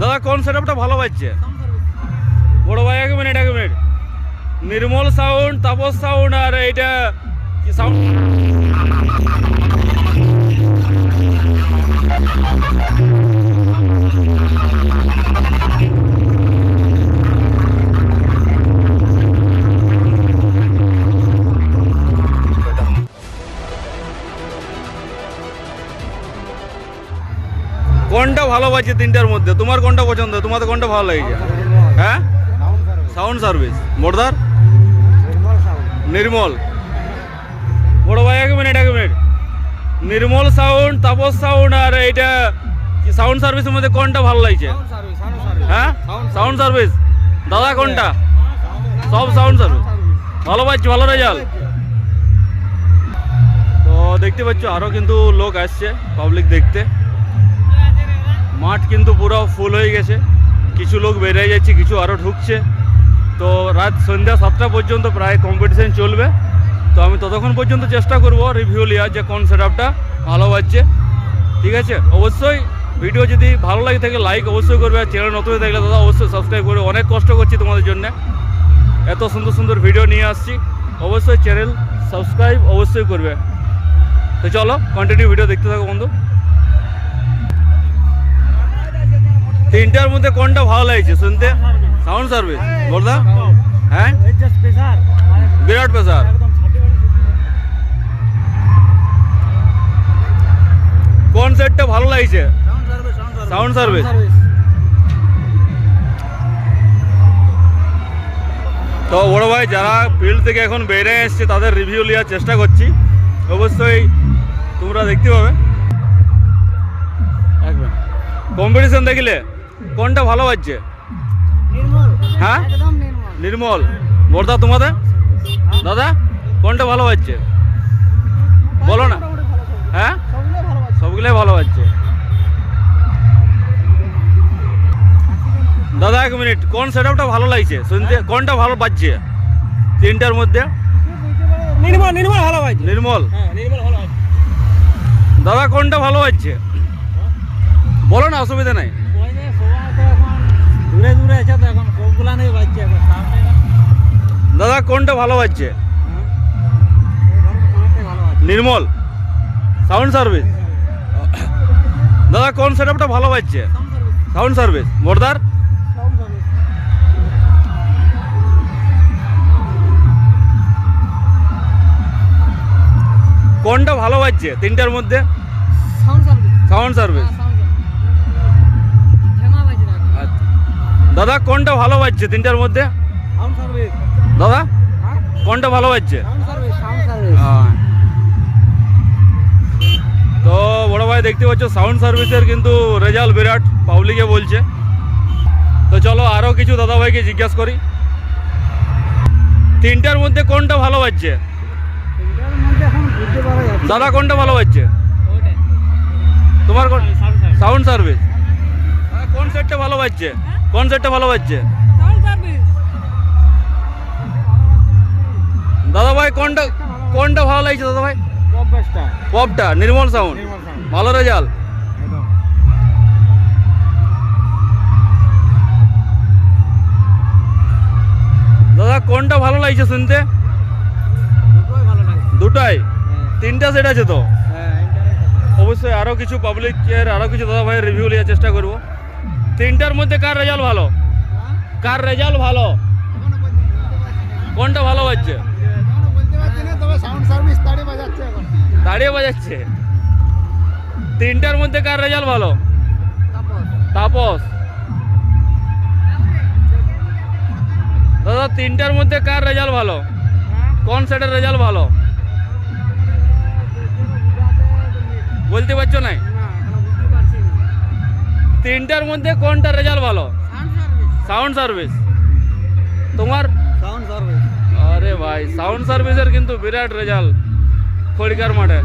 দাদা, কোন সেটআপটা ভালো বাজছে বড় ভাই, এক মিনিট এক minute Nirmal sound Tapas sound আর এইটা কি সাউন্ড কোনটা ভালো বাজছে তিনটার মধ্যে। তোমার কোনটা পছন্দ? তোমাদের কোনটা ভালো লাগছে? হ্যাঁ? সাউন্ড সার্ভিস মোরদার? নির্মল। বড় ভাই, এক মিনিট এক minute Nirmal sound Tapas sound আর এইটা সাউন্ড সার্ভিসের মধ্যে কোনটা ভালো লাগছে? হ্যাঁ? সাউন্ড সার্ভিস দাদা, কোনটা? সব সাউন্ড সার্ভিস ভালো পাচ্ছি, ভালো রেজাল্ট তো দেখতে পাচ্ছ আরও কিন্তু লোক আসছে পাবলিক দেখতে। মাঠ কিন্তু পুরো ফুল হয়ে গেছে। কিছু লোক বেরিয়ে যাচ্ছে, কিছু আরও ঢুকছে। তো রাত সন্ধ্যা সাতটা পর্যন্ত প্রায় কম্পিটিশান চলবে। তো আমি ততক্ষণ পর্যন্ত চেষ্টা করব রিভিউ নেওয়ার যে কোন সেটআপটা ভালো বাজছে ঠিক আছে? অবশ্যই ভিডিও যদি ভালো লাগে থাকে লাইক অবশ্যই করবে। আর চ্যানেল নতুন থাকলে দাদা, অবশ্যই সাবস্ক্রাইব করবে। অনেক কষ্ট করছি তোমাদের জন্য। এত সুন্দর সুন্দর ভিডিও নিয়ে আসছি। অবশ্যই চ্যানেল সাবস্ক্রাইব অবশ্যই করবে। তো চলো কন্টিনিউ ভিডিও দেখতে থাকো বন্ধু। তিনটার মধ্যে কোনটা ভালো লাগছে শুনতে? সাউন্ড সার্ভিস বলদা হ্যাঁ? বিরাট পেশার কোন সেটটা ভালো লাগছে? সাউন্ড সার্ভিস তো বড় ভাই, যারা ফিল্ড থেকে এখন বেরিয়ে এসছে, তাদের রিভিউ নেওয়ার চেষ্টা করছি। অবশ্যই তোমরা দেখতে পাবে। কম্পিটিশন দেখলে? কোনটা ভালো বাজছে? হ্যাঁ? নির্মল। বর্দা তোমাদের? দাদা কোনটা ভালো বাজছে? বলো না। হ্যাঁ? সবগুলোই ভালো বাজছে। দাদা এক মিনিট। কোন সেট আপটা ভালো লাগছে? শুনতে কোনটা ভালো বাজছে? তিনটার মধ্যে? নির্মল নির্মল ভালো নির্মল। হ্যাঁ নির্মল ভালো ভাই দাদা কোনটা ভালো বাজছে? বলো না অসুবিধা নাই। দূরে দূরে আছে তো এখন সবগুলা নেই বাজছে এখন? সামনে দাদা কোনটা ভালো বাজছে? Nirmal sound service. দাদা কোন সেটআপটা ভালো বাজছে? Sound service. মোরদার? কোনটা ভালো বাজছে তিনটার মধ্যে? Sound service. Sound service. দাদা কোনটা ভালো বাজছে তিনটার মধ্যে? দাদা হ্যাঁ? কোনটা ভালো বাজছে? হ্যাঁ। তো বড় ভাই দেখতে পাচ্ছ সাউন্ড সার্ভিসের কিন্তু রেজাল্ট বিরাট পাবলিকে বলছে। তো চলো আরও কিছু দাদা ভাইকে জিজ্ঞাস করি। তিনটার মধ্যে কোনটা ভালো বাজছে? দাদা কোনটা ভালো বাজছে? তোমার কোন সাউন্ড সার্ভিস কোন সেটটা ভালো বাজছে? কোন সেটটা ভালো বাজছে? দাদা ভাই কোনটা কোনটা ভালো লাগছে দাদা ভাই? পপ পপটা নির্মল সাউন্ড ভালো রেজাল্ট দাদা কোনটা ভালো লাগছে শুনতে? দুটোই ভালো দুটাই? হ্যাঁ। তিনটা সেট আছে তো? হ্যাঁ অবশ্যই আরও কিছু পাবলিকের আরও কিছু দাদা ভাইয়ের রিভিউ নেওয়ার চেষ্টা করব। তিনটার মধ্যে কার রেজাল্ট ভালো? কার রেজাল্ট ভালো? কোনটা ভালো এখন দাঁড়িয়ে বাজাচ্ছে। তিনটার মধ্যে কার রেজাল্ট ভালো? তাপস। দাদা, তিনটার মধ্যে কার রেজাল্ট ভালো? কোন সেটের রেজাল্ট ভালো? বলতে পারছ নাই? তিনটার মধ্যে কোনটা রেজাল্ট ভালো? সাউন্ড সার্ভিস তোমার? সাউন্ড সার্ভিস আরে ভাই সাউন্ড সার্ভিসের কিন্তু বিরাট রেজাল্ট খড়িকার মাঠে।